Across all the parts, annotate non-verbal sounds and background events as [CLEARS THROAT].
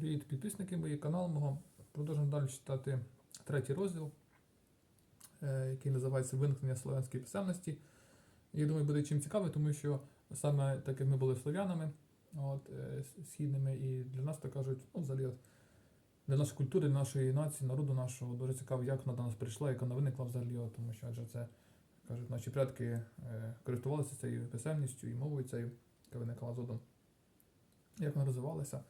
Привіт, підписники мої канал мого. Продовжуємо далі читати третій розділ, е, який називається Виникнення слов'янської писемності. Я думаю, буде чим цікавий, тому що саме так як ми були слов'янами, от, е, східними, і для нас, так кажуть, ну, взагалі, от, для нашої культури, нашої нації, народу нашого дуже цікаво, як вона до нас прийшла, як вона виникла взагалі, от, тому що адже це кажуть, наші предки е, користувалися цією писемністю і мовою цією, яка виникала згодом, як вона розвивалася.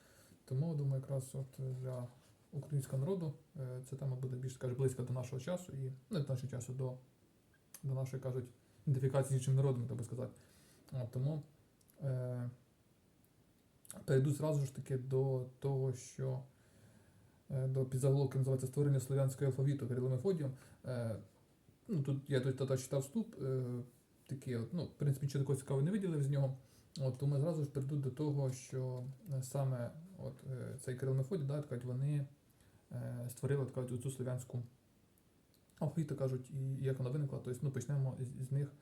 Тому думаю, якраз от для українського народу е, ця тема буде більш скажімо, близька до нашого часу і не до нашого часу, до, до нашої кажуть ідентифікації з іншим народом, так би сказати. От, тому е, перейду зразу ж таки до того, що е, до підзаголовки називається створення слов'янського алфавіту Кирилом Мефодієм. Е, ну, тут я тут тата читав вступ, е, такий, от, ну, в принципі, нічого такого цікавого не виділив з нього. От, тому зразу ж перейду до того, що е, саме от, е, цей Кирил Мефодій, да, так, вони е, створили так, цю слов'янську алфавіту, кажуть, і як вона виникла. Тобто, ну, почнемо з, них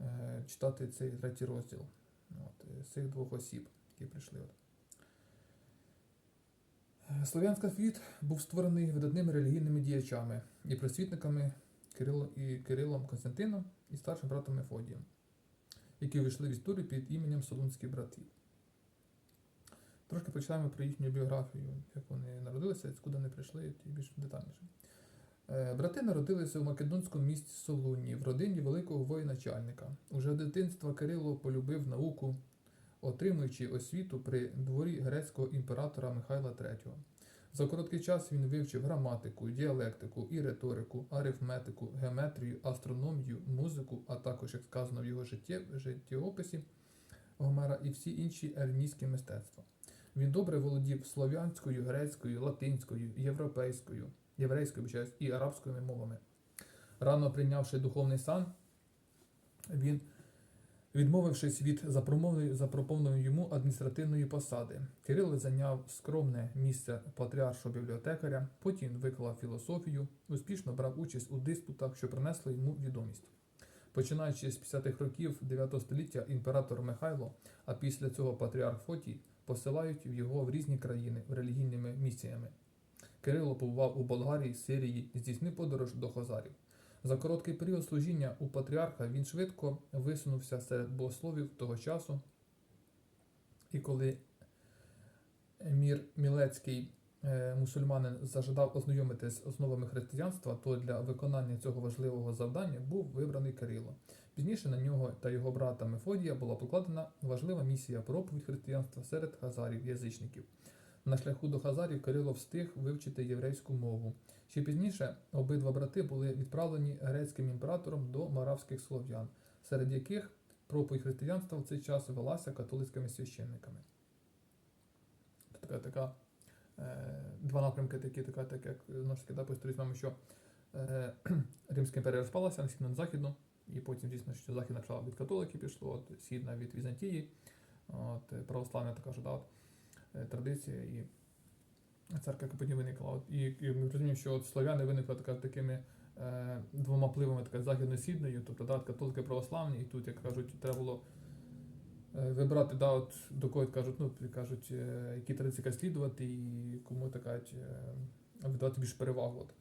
е, читати цей третій розділ от, з цих двох осіб, які прийшли. От. Слов'янський алфавіт був створений видатними релігійними діячами і просвітниками Кирило, і Кирилом Константином і старшим братом Мефодієм які вийшли в історію під іменем Солунських братів. Трошки почитаємо про їхню біографію, як вони народилися, куди вони прийшли, і більш детальніше. Е, Брати народилися в македонському місті Солуні в родині великого воєначальника. Уже дитинства Кирило полюбив науку, отримуючи освіту при дворі грецького імператора Михайла III. За короткий час він вивчив граматику, діалектику і риторику, арифметику, геометрію, астрономію, музику, а також, як сказано в його житті, життєописі Гомера і всі інші еліністські мистецтва. Він добре володів слов'янською, грецькою, латинською, європейською, єврейською і арабською мовами. Рано прийнявши духовний сан, він Відмовившись від запропонованої йому адміністративної посади, Кирило зайняв скромне місце патріаршого бібліотекаря, потім виклав філософію, успішно брав участь у диспутах, що принесли йому відомість. Починаючи з 50-х років 9 століття імператор Михайло, а після цього патріарх Фотій посилають його в різні країни релігійними місіями. Кирило побував у Болгарії, Сирії, здійснив подорож до Хозарів. За короткий період служіння у патріарха він швидко висунувся серед богословів того часу. І коли Емір Мілецький е, мусульманин зажадав ознайомитись з основами християнства, то для виконання цього важливого завдання був вибраний Кирило. Пізніше на нього та його брата Мефодія була покладена важлива місія проповідь християнства серед хазарів язичників. На шляху до Хазарів Кирило встиг вивчити єврейську мову. Ще пізніше обидва брати були відправлені грецьким імператором до маравських слов'ян, серед яких проповідь християнства в цей час велася католицькими священниками. Така така е, два напрямки, такі, така, так як знову ж таки да, по історії з що [CLEARS THROAT] Римська імперія розпалася на східну на західну, і потім, звісно, що західна почала від католиків пішло, от, східна від Візантії, от, е, православна така ж да, от, е, традиція і церква потім виникла. От, і, і ми розуміємо, що от слов'яни виникли така, такими е, двома пливами, така західно-східною, тобто да, католики православні, і тут, як кажуть, треба було е, вибрати, да, от, до кого кажуть, ну, кажуть, е, які традиції слідувати і кому так кажуть, е, віддавати більш перевагу. От.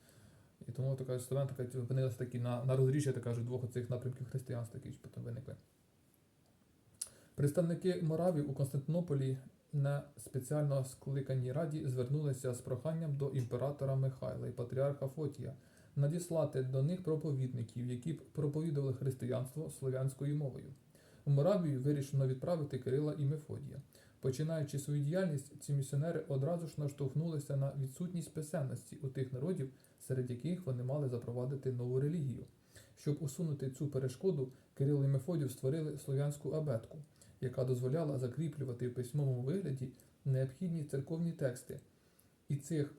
І тому слов'яни така, опинилися такі на, на розріжжя, так кажуть, двох цих напрямків християнства, які потім виникли. Представники Моравів у Константинополі на спеціально скликаній раді звернулися з проханням до імператора Михайла і патріарха Фотія надіслати до них проповідників, які б проповідували християнство слов'янською мовою. У Моравію вирішено відправити Кирила і Мефодія. Починаючи свою діяльність, ці місіонери одразу ж наштовхнулися на відсутність писемності у тих народів, серед яких вони мали запровадити нову релігію. Щоб усунути цю перешкоду, Кирило і Мефодів створили слов'янську абетку, яка дозволяла закріплювати в письмовому вигляді необхідні церковні тексти. І, цих,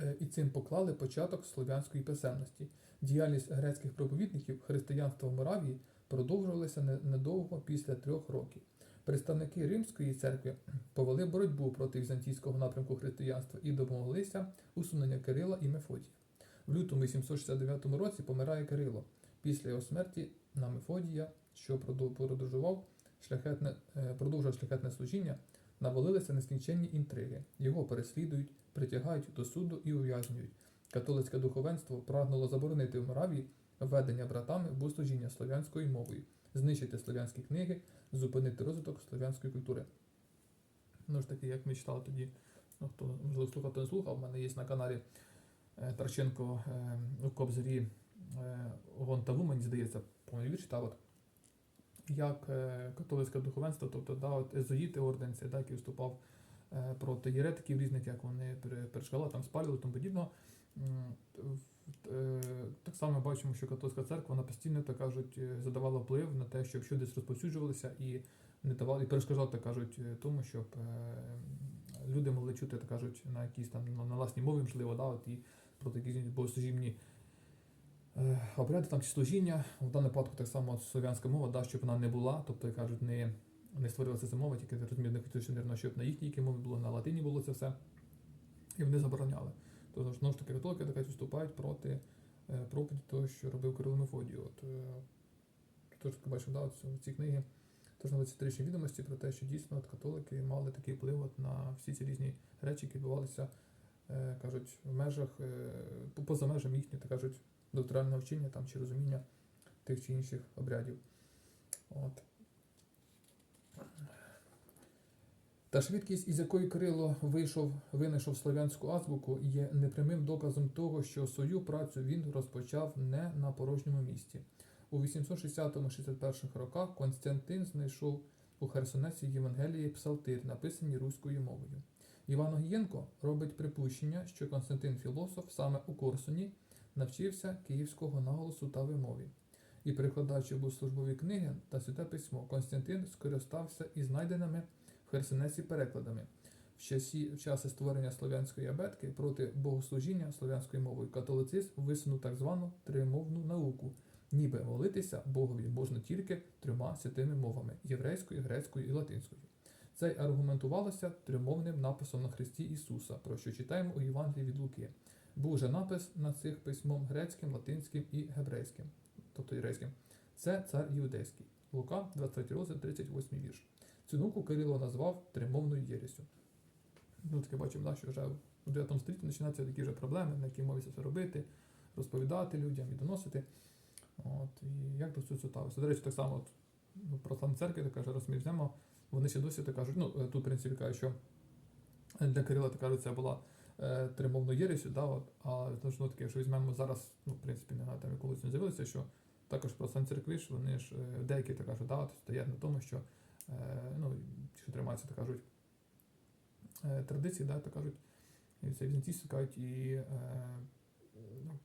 е, і цим поклали початок слов'янської писемності. Діяльність грецьких проповідників християнства в Моравії продовжувалася недовго після трьох років. Представники Римської церкви повели боротьбу проти візантійського напрямку християнства і домоглися усунення Кирила і Мефодія. В лютому 769 році помирає Кирило. Після його смерті на Мефодія, що подорожував шляхетне, е, продовжував шляхетне служіння, навалилися нескінченні інтриги. Його переслідують, притягають до суду і ув'язнюють. Католицьке духовенство прагнуло заборонити в Моравії ведення братами богослужіння слов'янською мовою, знищити слов'янські книги, зупинити розвиток слов'янської культури. Ну ж таки, як ми читали тоді, ну, хто можливо слухав, то не слухав, в мене є на каналі е, Тарченко е, у Кобзарі е, Гон та здається, по-моєму, вірш читав, як е, католицьке духовенство, тобто да, от езоїти орденці, да, який виступав е, проти єретиків різних, як вони пере- перешкали, там спалювали, тому подібного. Е, Так само бачимо, що католицька церква вона постійно так кажуть, е, задавала вплив на те, щоб що десь розповсюджувалися і не давали, і перешкоджав, так кажуть, е, тому, щоб люди могли чути, так кажуть, на якісь там на, власній мові, можливо, да, от, і проти якісь богослужібні обряди там чи служіння. В даному випадку так само слов'янська мова, да, щоб вона не була, тобто, кажуть, не, не створилася ця мова, тільки розумію, не хотіли, щоб на їхній мові було, на латині було це все. І вони забороняли. Тобто, знову ж таки, католики так виступають проти е, проповіді того, що робив Кирило Мефодій. От, е, тож таки бачив, да, от ці книги, тож на історичні відомості про те, що дійсно от, католики мали такий вплив от, на всі ці різні речі, які відбувалися, е, кажуть, в межах, поза межами їхнього, так кажуть, докторального вчення там, чи розуміння тих чи інших обрядів. От. Та швидкість, із якою Кирило вийшов, винайшов слов'янську азбуку, є непрямим доказом того, що свою працю він розпочав не на порожньому місці. У 860-61 роках Константин знайшов у Херсонесі Євангелії псалтир, написані руською мовою. Іван Огієнко робить припущення, що Константин Філософ саме у Корсуні навчився київського наголосу та вимові. І перекладаючи богослужбові книги та святе письмо, Константин скористався і знайденими Херсонесі перекладами. В часі в часи створення слов'янської абетки проти богослужіння слов'янською мовою католицизм висунув так звану тримовну науку, ніби молитися Богові можна тільки трьома святими мовами єврейською, грецькою і латинською. Це й аргументувалося тримовним написом на Христі Ісуса, про що читаємо у Євангелії від Луки. Був же напис на цих письмом грецьким, латинським і гебрейським, тобто єврейським. Це цар Іудейський. Лука, 23 розділ, 38 вірш. Цю науку Кирило назвав тримовною єресю. Ну, таке бачимо, що вже в 9 столітті починаються такі вже проблеми, на які мові це робити, розповідати людям і доносити. От, і як до цього ставиться. До речі, так само от, ну, православні церкви, так каже, раз ми візьмемо, вони ще досі так кажуть, ну, е, тут, в принципі, кажуть, що для Кирила, так кажуть, це була е, тримовною єресю, да, от, а ж таки, якщо візьмемо зараз, ну, в принципі, не знаю, там якогось не з'явилося, що також православні церкви, що вони ж е, деякі так кажуть, да, от, стоять на тому, що ну, що тримаються, так кажуть, е, традиції, да, так кажуть, це візантійці кажуть, і е,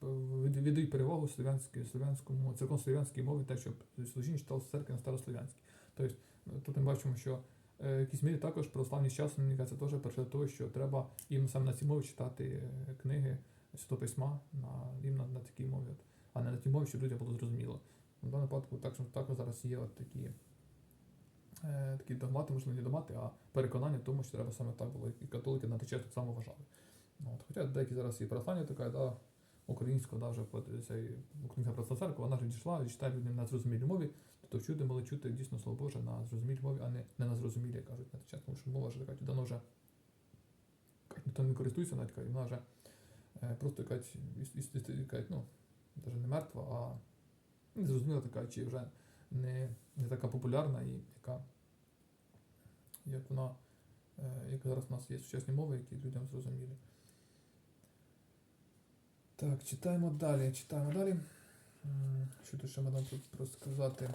від- віддають перевагу слов'янському, церковно-слов'янській мові, так, щоб служіння читалося в церкві на старослов'янській. Тобто е, тут ми бачимо, що е, в якійсь мірі також православні з часом, мені кажеться, теж до того, що треба їм саме на цій мові читати е, книги Святого Письма на, їм на, на такій мові, а не на тій мові, щоб людям було зрозуміло. В даному випадку також, також зараз є от такі, е, такі догмати, можливо, не догмати, а переконання в тому, що треба саме так було. І католики на час так само вважали. Ну, От, хоча деякі зараз і православні така, да, українська, да, вже цей українська православна церква, вона вже дійшла і читає люди на зрозумілій мові, тобто чути могли чути дійсно слово Боже на зрозумілій мові, а не, не на зрозумілій, як кажуть на час, тому що мова вже така давно вже ніхто не користується, навіть кажуть, вона вже е, просто якась, ну, навіть не мертва, а не зрозуміла така, чи вже не, не така популярна і яка, як вона, е, як зараз у нас є сучасні мови, які людям зрозумілі. Так, читаємо далі, читаємо далі. Що тут ще можна тут розказати?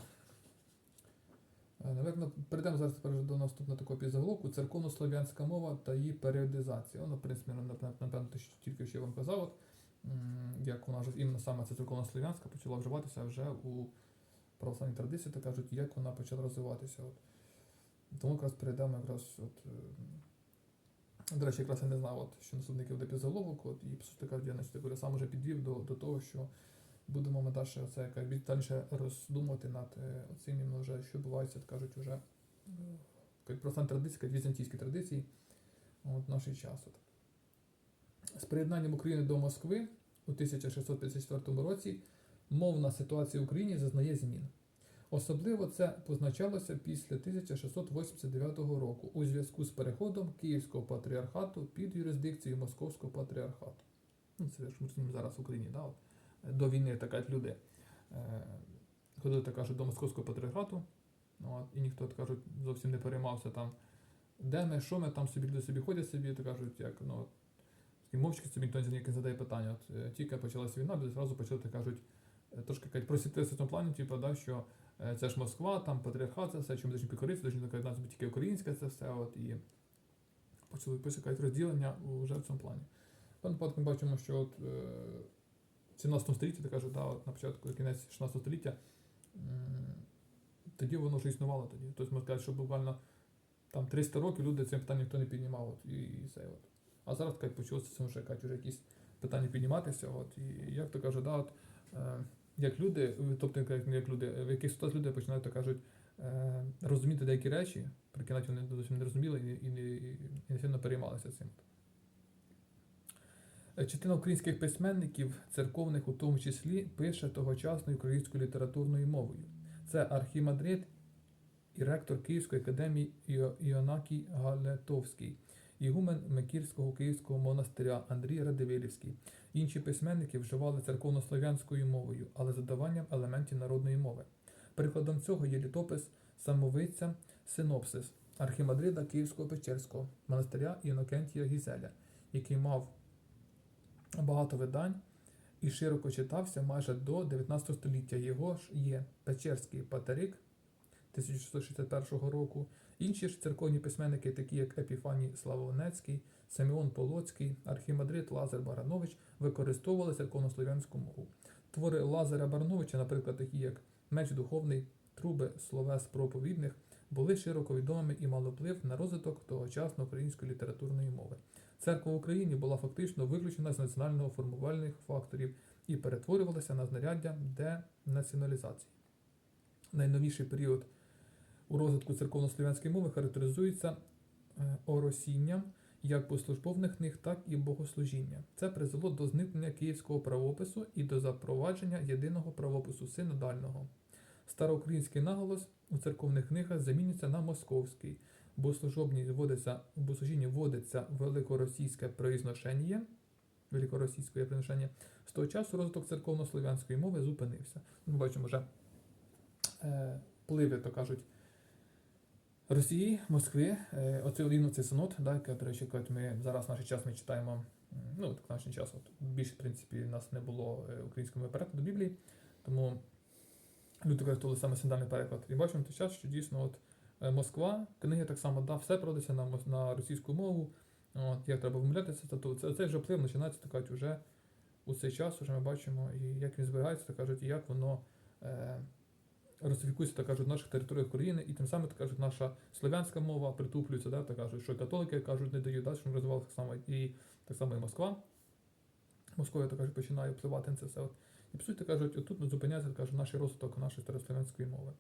Е, Наверно, перейдемо зараз до наступного такого підзаголовку церковно-слов'янська мова та її періодизація. Воно, в принципі, нап- нап- напевно, що тільки що я вам казав, от, як вона вже іменно саме ця церковно-слов'янська почала вживатися вже у православній традиції, так кажуть, як вона почала розвиватися. От. Тому якраз перейдемо якраз от. е, До речі, якраз я не знав, от, що наступники буде підзаголовок, от, і по суті я значить, я сам вже підвів до, до того, що будемо ми далі це якось більш роздумувати над е, цим іменно вже, що відбувається, так кажуть, вже просто традиції, візантійські традиції от, в наш час. От. З приєднанням України до Москви у 1654 році мовна ситуація в Україні зазнає змін. Особливо це позначалося після 1689 року у зв'язку з переходом Київського патріархату під юрисдикцію Московського патріархату. Ну, це ж ми зараз в Україні, да? от, е, до війни так кажуть, люди е, ходили так кажуть, до Московського патріархату, ну, от, і ніхто так кажуть, зовсім не переймався там, де ми, що ми, там собі люди собі ходять собі, так кажуть, як ну, такі мовчки собі ніхто не задає питання. От, е, тільки почалася війна, люди зразу почали так кажуть, трошки кажуть, просвітитися в цьому плані, типу, да, що це ж Москва, там патріархат, це все, чому дуже підкоритися, дуже така тільки українське це все. От, і почали писати розділення вже в цьому плані. В даному випадку ми бачимо, що от, е, в 17 столітті, так кажуть, да, от на початку кінець 16 століття, тоді воно вже існувало тоді. Тобто можна сказати, що буквально там 300 років люди цим питанням ніхто не піднімав. От, і, і все, от. А зараз почалося це вже, якісь питання підніматися. От, і як то кажуть, да, от, е, як люди, тобто як, як люди, в яких ситуаціях люди починають, то кажуть, е, розуміти деякі речі, прики навіть вони зовсім не розуміли і, і, не- і, і не сильно переймалися цим. Частина українських письменників, церковних у тому числі, пише тогочасною українською літературною мовою. Це архімандрит і ректор Київської академії Іо- Іонакій Галетовський, ігумен Микірського Київського монастиря Андрій Радивилівський. Інші письменники вживали церковнослов'янською мовою, але з додаванням елементів народної мови. Прикладом цього є літопис самовиця Синопсис архімандрита Київського Печерського монастиря Інокентія Гізеля, який мав багато видань і широко читався майже до 19 століття. Його ж є Печерський Патерик 1661 року. Інші ж церковні письменники, такі як Епіфаній Славонецький, Симеон Полоцький, архімандрит Лазар Баранович, використовували церковнослов'янську мову. Твори Лазаря Барановича, наприклад, такі як Меч духовний, труби словес проповідних, були широко відомими і мали вплив на розвиток тогочасної української літературної мови. Церква в Україні була фактично виключена з національного формувальних факторів і перетворювалася на знаряддя денаціоналізації. Найновіший період у розвитку церковнослов'янської мови характеризується е, оросінням як послужбовних книг, так і богослужіння. Це призвело до зникнення київського правопису і до запровадження єдиного правопису синодального. Староукраїнський наголос у церковних книгах замінюється на московський. Богослужобні вводиться, в богослужінні вводиться великоросійське произношення, великоросійське произношення. З того часу розвиток церковнослов'янської мови зупинився. Ми бачимо вже е, впливи, то кажуть, Росії, Москви, е, оцей один цей синод, да, речі, кажуть, ми зараз в наш час ми читаємо, ну, так наш час, от, більше, в принципі, нас не було е, українського перекладу Біблії, тому люди використовували саме синодальний переклад. І бачимо в той час, що дійсно от, е, Москва, книги так само, да, все проводиться на, на російську мову, от, як треба вимовлятися, то це, цей вже вплив починається, так кажуть, вже у цей час, вже ми бачимо, і як він зберігається, так кажуть, і як воно русифікується, так кажуть, в наших територіях України, і тим самим, так кажуть, наша слов'янська мова притуплюється, да, так кажуть, що католики кажуть, не дають, да, що ми розвивалися так само і так само і Москва. Московія, так кажуть, починає впливати на це все. От. І по суті, кажуть, отут зупиняється, так кажуть, наш розвиток нашої старослов'янської мови.